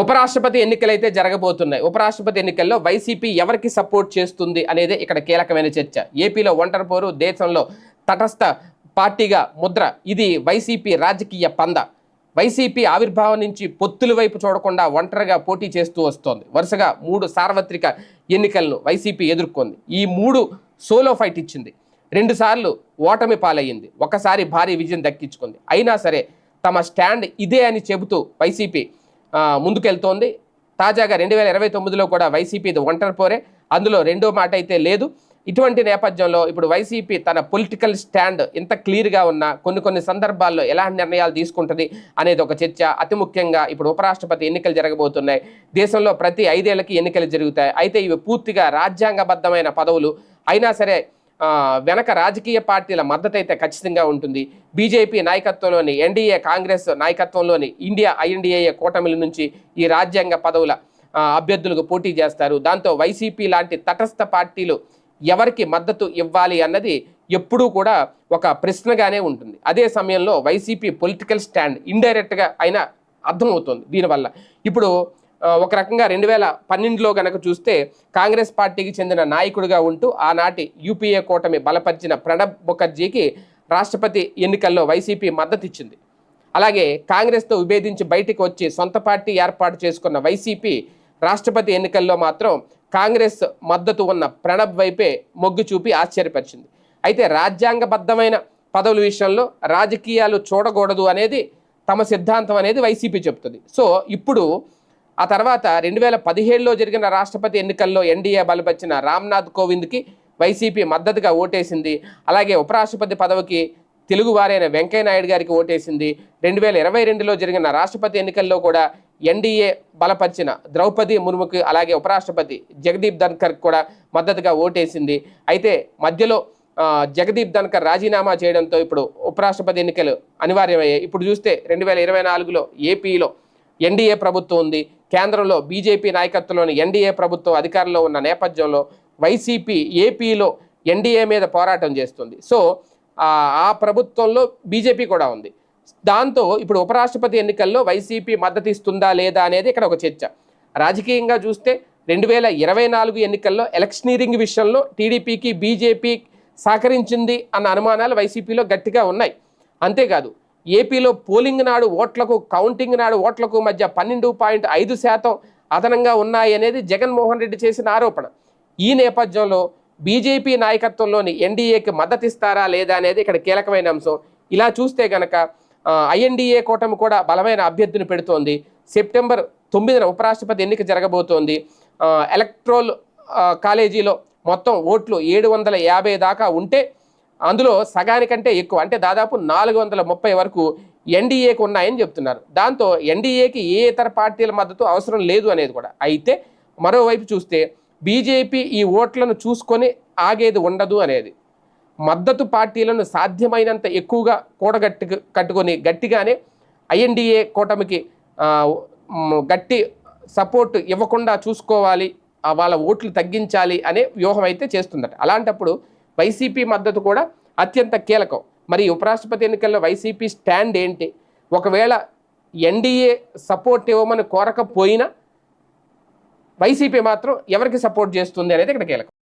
ఉపరాష్ట్రపతి ఎన్నికలైతే జరగబోతున్నాయి ఉపరాష్ట్రపతి ఎన్నికల్లో వైసీపీ ఎవరికి సపోర్ట్ చేస్తుంది అనేది ఇక్కడ కీలకమైన చర్చ. ఏపీలో ఒంటరి పోరు దేశంలో తటస్థ పార్టీగా ముద్ర. ఇది వైసీపీ రాజకీయ పంద. వైసీపీ ఆవిర్భావం నుంచి పొత్తుల వైపు చూడకుండా ఒంటరిగా పోటీ చేస్తూ వస్తోంది. వరుసగా మూడు సార్వత్రిక ఎన్నికలను వైసీపీ ఎదుర్కొంది. ఈ మూడు సోలో ఫైట్ ఇచ్చింది. రెండుసార్లు ఓటమి పాలయ్యింది. ఒకసారి భారీ విజయం దక్కించుకుంది. అయినా సరే తమ స్టాండ్ ఇదే అని చెబుతూ వైసీపీ ముందుకెళ్తోంది. తాజాగా రెండు వేల ఇరవై తొమ్మిదిలో కూడా వైసీపీది ఒంటరి పోరే. అందులో రెండో మాట అయితే లేదు. ఇటువంటి నేపథ్యంలో ఇప్పుడు వైసీపీ తన పొలిటికల్ స్టాండ్ ఇంత క్లియర్గా ఉన్నా కొన్ని కొన్ని సందర్భాల్లో ఎలాంటి నిర్ణయాలు తీసుకుంటుంది అనేది ఒక చర్చ. అతి ముఖ్యంగా ఇప్పుడు ఉపరాష్ట్రపతి ఎన్నికలు జరగబోతున్నాయి. దేశంలో ప్రతి ఐదేళ్ళకి ఎన్నికలు జరుగుతాయి. అయితే ఇవి పూర్తిగా రాజ్యాంగబద్ధమైన పదవులు. అయినా సరే వెనక రాజకీయ పార్టీల మద్దతు అయితే ఖచ్చితంగా ఉంటుంది. బీజేపీ నాయకత్వంలోని ఎన్డీఏ కాంగ్రెస్ నాయకత్వంలోని ఇండియా ఐఎన్డీఏ కూటమిల నుంచి ఈ రాజ్యాంగ పదవుల అభ్యర్థులకు పోటీ చేస్తారు. దాంతో వైసీపీ లాంటి తటస్థ పార్టీలు ఎవరికి మద్దతు ఇవ్వాలి అన్నది ఎప్పుడూ కూడా ఒక ప్రశ్నగానే ఉంటుంది. అదే సమయంలో వైసీపీ పొలిటికల్ స్టాండ్ ఇండైరెక్ట్గా అయినా అర్థమవుతుంది. దీనివల్ల ఇప్పుడు ఒక రకంగా రెండు వేల పన్నెండులో కనుక చూస్తే కాంగ్రెస్ పార్టీకి చెందిన నాయకుడిగా ఉంటూ ఆనాటి యూపీఏ కూటమి బలపరిచిన ప్రణబ్ ముఖర్జీకి రాష్ట్రపతి ఎన్నికల్లో వైసీపీ మద్దతు ఇచ్చింది అలాగే కాంగ్రెస్తో విభేదించి బయటికి వచ్చి సొంత పార్టీ ఏర్పాటు చేసుకున్న వైసీపీ రాష్ట్రపతి ఎన్నికల్లో మాత్రం కాంగ్రెస్ మద్దతు ఉన్న ప్రణబ్ వైపే మొగ్గు చూపి ఆశ్చర్యపరిచింది. అయితే రాజ్యాంగబద్ధమైన పదవుల విషయంలో రాజకీయాలు చూడకూడదు అనేది తమ సిద్ధాంతం అనేది వైసీపీ చెప్తుంది సో ఇప్పుడు ఆ తర్వాత రెండు వేల పదిహేడులో జరిగిన రాష్ట్రపతి ఎన్నికల్లో ఎన్డీఏ బలపరిచిన రామ్నాథ్ కోవింద్కి వైసీపీ మద్దతుగా ఓటేసింది. అలాగే ఉపరాష్ట్రపతి పదవికి తెలుగువారైన వెంకయ్యనాయుడు గారికి ఓటేసింది. రెండు వేల ఇరవై రెండులో జరిగిన రాష్ట్రపతి ఎన్నికల్లో కూడా ఎన్డీఏ బలపరిచిన ద్రౌపది ముర్ముకి అలాగే ఉపరాష్ట్రపతి జగదీప్ ధన్కర్ కూడా మద్దతుగా ఓటేసింది. అయితే మధ్యలో జగదీప్ ధన్కర్ రాజీనామా చేయడంతో ఇప్పుడు ఉపరాష్ట్రపతి ఎన్నికలు అనివార్యమయ్యాయి. ఇప్పుడు చూస్తే రెండు వేల ఇరవై నాలుగులో ఏపీలో ఎన్డీఏ ప్రభుత్వం ఉంది. కేంద్రంలో బీజేపీ నాయకత్వంలోని ఎన్డీఏ ప్రభుత్వం అధికారంలో ఉన్న నేపథ్యంలో వైసీపీ ఏపీలో ఎన్డీఏ మీద పోరాటం చేస్తుంది. సో ఆ ప్రభుత్వంలో బీజేపీ కూడా ఉంది. దాంతో ఇప్పుడు ఉపరాష్ట్రపతి ఎన్నికల్లో వైసీపీ మద్దతు ఇస్తుందా లేదా అనేది ఇక్కడ ఒక చర్చ. రాజకీయంగా చూస్తే రెండు వేల ఇరవై నాలుగు ఎన్నికల్లో ఎలక్షనీరింగ్ విషయంలో టీడీపీకి బీజేపీ సహకరించింది అన్న అనుమానాలు వైసీపీలో గట్టిగా ఉన్నాయి. అంతేకాదు ఏపీలో పోలింగ్ నాడు ఓట్లకు కౌంటింగ్ నాడు ఓట్లకు మధ్య పన్నెండు పాయింట్ ఐదు శాతం అదనంగా ఉన్నాయి అనేది జగన్మోహన్ రెడ్డి చేసిన ఆరోపణ. ఈ నేపథ్యంలో బీజేపీ నాయకత్వంలోని ఎన్డీఏకి మద్దతు ఇస్తారా లేదా అనేది ఇక్కడ కీలకమైన అంశం. ఇలా చూస్తే గనక ఐఎన్డీఏ కూటమి కూడా బలమైన అభ్యర్థిని పెడుతోంది. సెప్టెంబర్ తొమ్మిదిన ఉపరాష్ట్రపతి ఎన్నిక జరగబోతోంది. ఎలక్ట్రోల్ కాలేజీలో మొత్తం ఓట్లు ఏడు వందల యాభై దాకా ఉంటే అందులో సగానికంటే ఎక్కువ అంటే దాదాపు నాలుగు వందల ముప్పై వరకు ఎన్డీఏకి ఉన్నాయని చెప్తున్నారు. దాంతో ఎన్డీఏకి ఏ ఇతర పార్టీల మద్దతు అవసరం లేదు అనేది కూడా. అయితే మరోవైపు చూస్తే బీజేపీ ఈ ఓట్లను చూసుకొని ఆగేది ఉండదు అనేది. మద్దతు పార్టీలను సాధ్యమైనంత ఎక్కువగా కూడగట్టు కట్టుకొని గట్టిగానే ఐఎన్డీఏ కూటమికి గట్టి సపోర్ట్ ఇవ్వకుండా చూసుకోవాలి వాళ్ళ ఓట్లు తగ్గించాలి అనే వ్యూహం అయితే చేస్తుందట. అలాంటప్పుడు వైసీపీ మద్దతు కూడా అత్యంత కీలకం. మరి ఉపరాష్ట్రపతి ఎన్నికల్లో వైసీపీ స్టాండ్ ఏంటి? ఒకవేళ ఎన్డీఏ సపోర్ట్ ఇవ్వమని కోరకపోయినా వైసీపీ మాత్రం ఎవరికి సపోర్ట్ చేస్తుంది అనేది ఇక్కడ కీలకం.